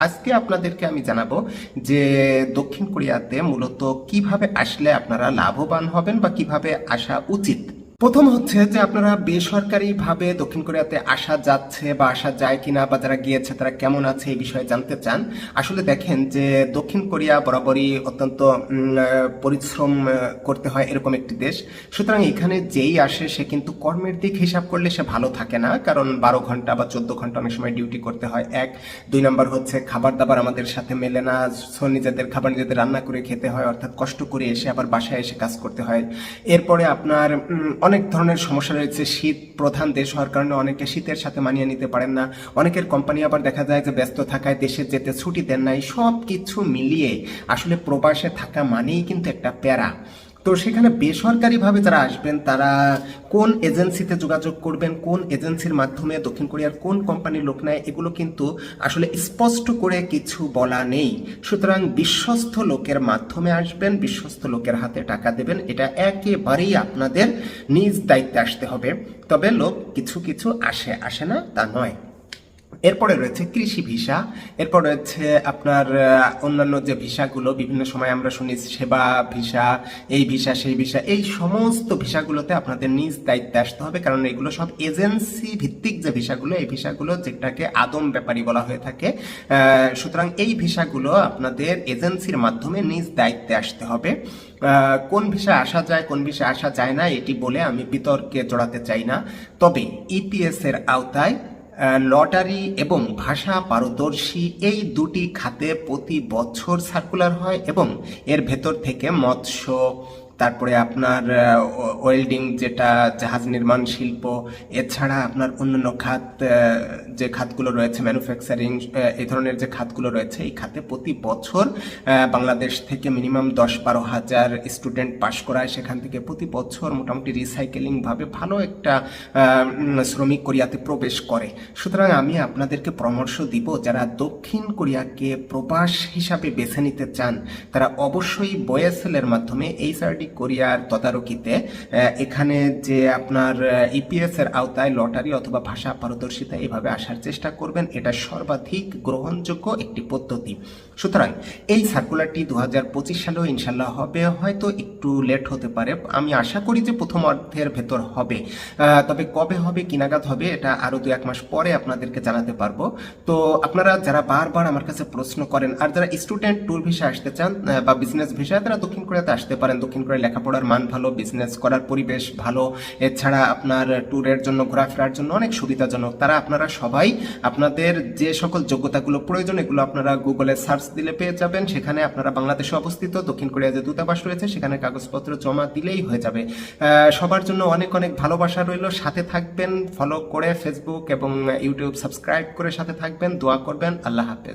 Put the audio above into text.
আজকে আপনাদেরকে আমি জানাব যে দক্ষিণ কোরিয়াতে মূলত কীভাবে আসলে আপনারা লাভবান হবেন বা কীভাবে আসা উচিত। প্রথম হচ্ছে যে আপনারা বেসরকারি ভাবে দক্ষিণ কোরিয়াতে আসা যাচ্ছে বা আসা যায় কিনা বা যারা গিয়েছে, তারা কেমন আছে এই বিষয়ে জানতে চান। আসলে দেখেন যে দক্ষিণ কোরিয়া বরাবরই অত্যন্ত পরিশ্রম করতে হয় এরকম একটি দেশ। সুতরাং এখানে যেই আসে সে কিন্তু কর্মের দিক হিসাব করলে সে ভালো থাকে না, কারণ বারো ঘণ্টা বা চোদ্দ ঘণ্টা অনেক সময় ডিউটি করতে হয়। এক। দুই নম্বর হচ্ছে খাবার দাবার আমাদের সাথে মেলে না নিজেদের খাবার নিজেদের রান্না করে খেতে হয়, অর্থাৎ কষ্ট করে এসে আবার বাসায় এসে কাজ করতে হয়। এরপরে আপনার অনেক ধরনের সমস্যা রয়েছে। শীত প্রধান দেশ হওয়ার কারণে অনেকে শীতের সাথে মানিয়ে নিতে পারেন না। অনেকের কোম্পানি আবার দেখা যায় যে ব্যস্ত থাকায় দেশে যেতে ছুটি দেন নাই। সব কিছু মিলিয়ে আসলে প্রবাসে থাকা মানেই কিন্তু একটা প্যারা। তো সেখানে বেসরকারিভাবে যারা আসবেন, তারা কোন এজেন্সিতে যোগাযোগ করবেন, কোন এজেন্সির মাধ্যমে দক্ষিণ কোরিয়ার কোন কোম্পানির লোক নেয়, এগুলো কিন্তু আসলে স্পষ্ট করে কিছু বলা নেই। সুতরাং বিশ্বস্ত লোকের মাধ্যমে আসবেন, বিশ্বস্ত লোকের হাতে টাকা দেবেন, এটা একেবারেই আপনাদের নিজ দায়িত্বে আসতে হবে। তবে লোক কিছু কিছু আসে আসে না, তা নয়। এরপরে রয়েছে কৃষি ভিসা, এরপর রয়েছে আপনার অন্যান্য যে ভিসাগুলো, বিভিন্ন সময় আমরা শুনি সেবা ভিসা, এই ভিসা, সেই ভিসা, এই সমস্ত ভিসাগুলোতে আপনাদের নিজ দায়িত্বে আসতে হবে, কারণ এগুলো সব এজেন্সি ভিত্তিক যে ভিসাগুলো, এই ভিসাগুলো যেটাকে আদম ব্যাপারী বলা হয়ে থাকে সুতরাং এই ভিসাগুলো আপনাদের এজেন্সির মাধ্যমে নিজ দায়িত্বে আসতে হবে। কোন ভিসা আসা যায়, কোন ভিসা আসা যায় না, এটি বলে আমি বিতর্কে জড়াতে চাই না। তবে ইপিএস এর আওতায় লটারি এবং ভাষা পারদর্শী এই দুটি খাতে প্রতি বছর সার্কুলার হয় এবং এর ভেতর থেকে মৎস্য তারপরে আপনার ওয়েল্ডিং যেটা, জাহাজ নির্মাণ শিল্প, এছাড়া আপনার অন্যান্য খাত যে খাতগুলো রয়েছে ম্যানুফ্যাকচারিং এই ধরনের যে খাতগুলো রয়েছে, এই খাতে প্রতি বছর বাংলাদেশ থেকে মিনিমাম দশ বারো হাজার স্টুডেন্ট পাশ করায়। সেখান থেকে প্রতি বছর মোটামুটি রিসাইকেলিংভাবে ভালো একটা শ্রমিক কোরিয়াতে প্রবেশ করে। সুতরাং আমি আপনাদেরকে পরামর্শ দিব, যারা দক্ষিণ কোরিয়াকে প্রবাস হিসাবে বেছে নিতে চান, তারা অবশ্যই বয়েসেলের মাধ্যমে এইচআরডি কোরিয়ার তদারকিতে এখানে যে আপনার ইপিএস এর আওতায় লটারি অথবা ভাষা পারদর্শিতা এভাবে আসার চেষ্টা করবেন, এটা সর্বাধিক গ্রহণযোগ্য একটি পদ্ধতি। সুতরাং এই সার্কুলারটি দু হাজার পঁচিশ সালেও ইনশাল্লাহ হবে, হয়তো একটু লেট হতে পারে। আমি আশা করি যে প্রথম অর্ধের ভেতর হবে। তবে কবে হবে, কি নাগাদ হবে, এটা আরও দু এক মাস পরে আপনাদেরকে জানাতে পারব। তো আপনারা যারা বারবার আমার কাছে প্রশ্ন করেন, আর যারা স্টুডেন্ট ট্যুর ভিসা আসতে চান বা বিজনেস ভিসা তারা দক্ষিণ কোরিয়াতে আসতে পারেন। দক্ষিণ কোরিয়ায় লেখাপড়ার মান ভালো বিজনেস করার পরিবেশ ভালো, এছাড়া আপনার ট্যুরের জন্য, ঘোরাফেরার জন্য অনেক সুবিধাজনক। তারা আপনারা সবাই আপনাদের যে সকল যোগ্যতাগুলো প্রয়োজন, এগুলো আপনারা গুগলে সার্চ দিলে পেয়ে যাবেন। সেখানে আপনারা বাংলাদেশে অবস্থিত, দক্ষিণ কোরিয়া যে দূতাবাস রয়েছে, সেখানে কাগজপত্র জমা দিলেই হয়ে যাবে। সবার জন্য অনেক অনেক ভালোবাসা রইল। সাথে থাকবেন ফলো করে ফেসবুক এবং ইউটিউব সাবস্ক্রাইব করে সাথে থাকবেন। দোয়া করবেন। আল্লাহ হাফেজ।